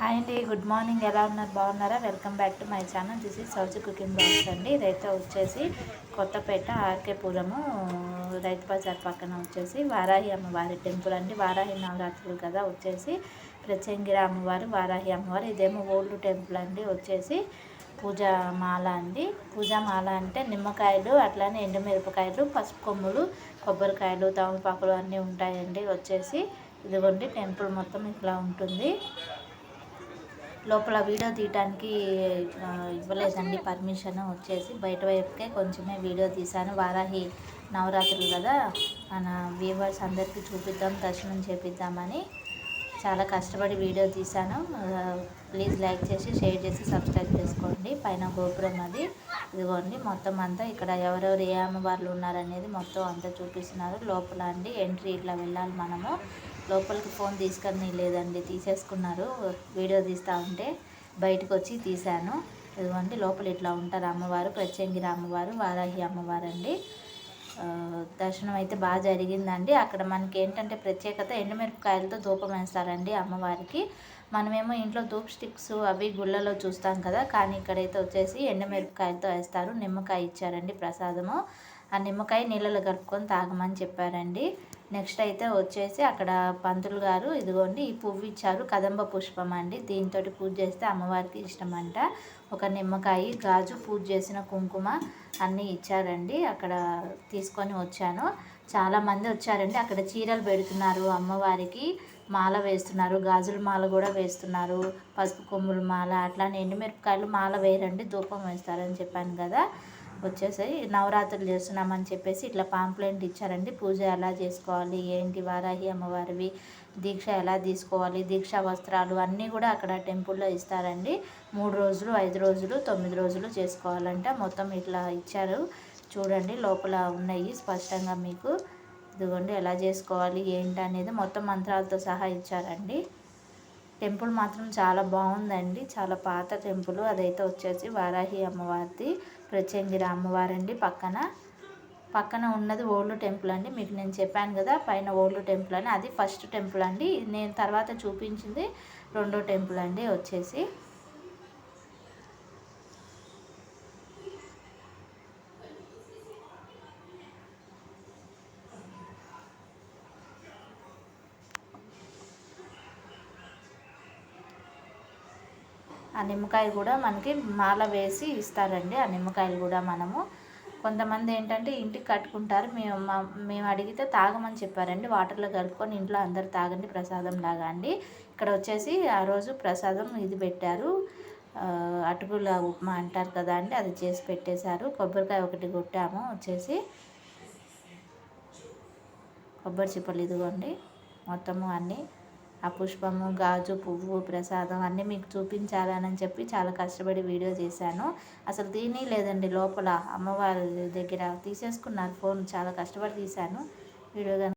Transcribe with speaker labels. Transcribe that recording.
Speaker 1: Hi అండి good morning. ఎలా ఉన్నారు? బాగున్నారా? Welcome back to my channel. This is Sowji cooking box అండి. ఇదైతే వచ్చేసి కొత్తపేట ఆర్కేపురము రైతు బజార్ పక్కన వచ్చేసి వారాహి అమ్మవారి టెంపుల్ అండి. వారాహి నవరాత్రులు కదా వచ్చేసి ప్రత్యంగిరి అమ్మవారు వారాహి అమ్మవారు. ఇదేమో ఓల్డ్ టెంపుల్ అండి వచ్చేసి పూజా మాల అండి. పూజా మాల అంటే నిమ్మకాయలు అట్లానే ఎండుమిరపకాయలు పసుపు కొమ్ములు కొబ్బరికాయలు తమలపాకులు అన్నీ ఉంటాయండి. వచ్చేసి ఇదిగోండి టెంపుల్ మొత్తం ఇట్లా ఉంటుంది. లోపల వీడియో తీయడానికి ఇవ్వలేదండి పర్మిషన్ వచ్చేసి. బయట వైపుకే కొంచెమే వీడియో తీశాను. వారాహి నవరాత్రులు కదా. మన వ్యూవర్స్ అందరికీ చూపిద్దాం దర్శనం చేపిద్దామని చాలా కష్టపడి వీడియో తీశాను. ప్లీజ్ లైక్ చేసి షేర్ చేసి సబ్స్క్రైబ్ చేసుకోండి. పైన గోపురం అది. ఇదిగోండి మొత్తం అంతా ఇక్కడ ఎవరెవరు ఏ అమ్మవార్లు ఉన్నారనేది మొత్తం అంతా చూపిస్తున్నారు. లోపల అండి ఎంట్రీ ఇట్లా వెళ్ళాలి మనము. లోపలికి ఫోన్ తీసుకొని లేదండి తీసేసుకున్నారు. వీడియో తీస్తూ ఉంటే బయటకు వచ్చి తీశాను. ఇదిగోండి లోపల ఇట్లా ఉంటారు అమ్మవారు ప్రత్యంగిరి అమ్మవారు వారాహి అమ్మవారు అండి దర్శనం అయితే బాగా జరిగిందండి. అక్కడ మనకి ఏంటంటే ప్రత్యేకత ఎండుమిరపకాయలతో ధూపం వేస్తారండి అమ్మవారికి. మనమేమో ఇంట్లో ధూప్ స్టిక్స్ అవి గుళ్ళలో చూస్తాం కదా కానీ ఇక్కడైతే వచ్చేసి ఎండుమిరపకాయలతో వేస్తారు. నిమ్మకాయ ఇచ్చారండి ప్రసాదము. ఆ నిమ్మకాయ నీళ్ళలో కలుపుకొని తాగమని చెప్పారండి. నెక్స్ట్ అయితే వచ్చేసి అక్కడ పంతులు గారు ఇదిగోండి ఈ పువ్వు ఇచ్చారు కదంబ పుష్పం అండి. దీంతో పూజ చేస్తే అమ్మవారికి ఇష్టం అంట ఒక నిమ్మకాయ గాజు పూజ చేసిన కుంకుమ అన్నీ ఇచ్చారండి. అక్కడ తీసుకొని వచ్చాను. చాలామంది వచ్చారండి. అక్కడ చీరలు పెడుతున్నారు అమ్మవారికి. మాల వేస్తున్నారు. గాజుల మాల కూడా వేస్తున్నారు. పసుపు కొమ్ముల మాల అట్లానే ఎండుమిరపకాయలు మాల వేయరండి. ధూపం వేస్తారని చెప్పాను కదా. వచ్చేసి నవరాత్రులు చేస్తున్నామని చెప్పేసి ఇట్లా పాంప్లెంట్ ఇచ్చారండి. పూజ ఎలా చేసుకోవాలి? ఏంటి? వారాహి అమ్మవారివి దీక్ష ఎలా తీసుకోవాలి? దీక్షా వస్త్రాలు అన్నీ కూడా అక్కడ టెంపుల్లో ఇస్తారండి. మూడు రోజులు ఐదు రోజులు తొమ్మిది రోజులు చేసుకోవాలంటే. మొత్తం ఇట్లా ఇచ్చారు. చూడండి లోపల ఉన్నాయి స్పష్టంగా మీకు. ఇదిగోండి ఎలా చేసుకోవాలి? ఏంటి అనేది మొత్తం మంత్రాలతో సహా ఇచ్చారండి. టెంపుల్ మాత్రం చాలా బాగుందండి. చాలా పాత టెంపుల్. అదైతే వచ్చేసి వారాహి అమ్మవారిది ప్రత్యంగిరి అమ్మవారండి పక్కన. పక్కన ఉన్నది ఓల్డ్ టెంపుల్ అండి. మీకు నేను చెప్పాను కదా పైన ఓల్డ్ టెంపుల్ అని. అది ఫస్ట్ టెంపుల్ అండి. నేను తర్వాత చూపించింది రెండో టెంపుల్ అండి వచ్చేసి. ఆ నిమ్మకాయ కూడా మనకి మాల వేసి ఇస్తారండి. ఆ నిమ్మకాయలు కూడా మనము. కొంతమంది ఏంటంటే ఇంటికి కట్టుకుంటారు. మేము మేము అడిగితే తాగమని చెప్పారండి. వాటర్లో కలుపుకొని ఇంట్లో అందరు తాగండి ప్రసాదం లాగా అండి. ఇక్కడ వచ్చేసి ఆ రోజు ప్రసాదం ఇది పెట్టారు. అటుకుల ఉప్మా అంటారు కదా అండి అది చేసి పెట్టేశారు. కొబ్బరికాయ ఒకటి కొట్టాము వచ్చేసి. కొబ్బరి చిప్పలు ఇదిగోండి మొత్తము అన్నీ. ఆ పుష్పము గాజు పువ్వు ప్రసాదం అన్నీ మీకు చూపించాలని చెప్పి చాలా కష్టపడి వీడియో చేశాను. అసలు తిని లేదండి లోపల అమ్మవారి దగ్గర తీసేసుకున్నారు ఫోన్ చాలా కష్టపడి తీశాను. వీడియో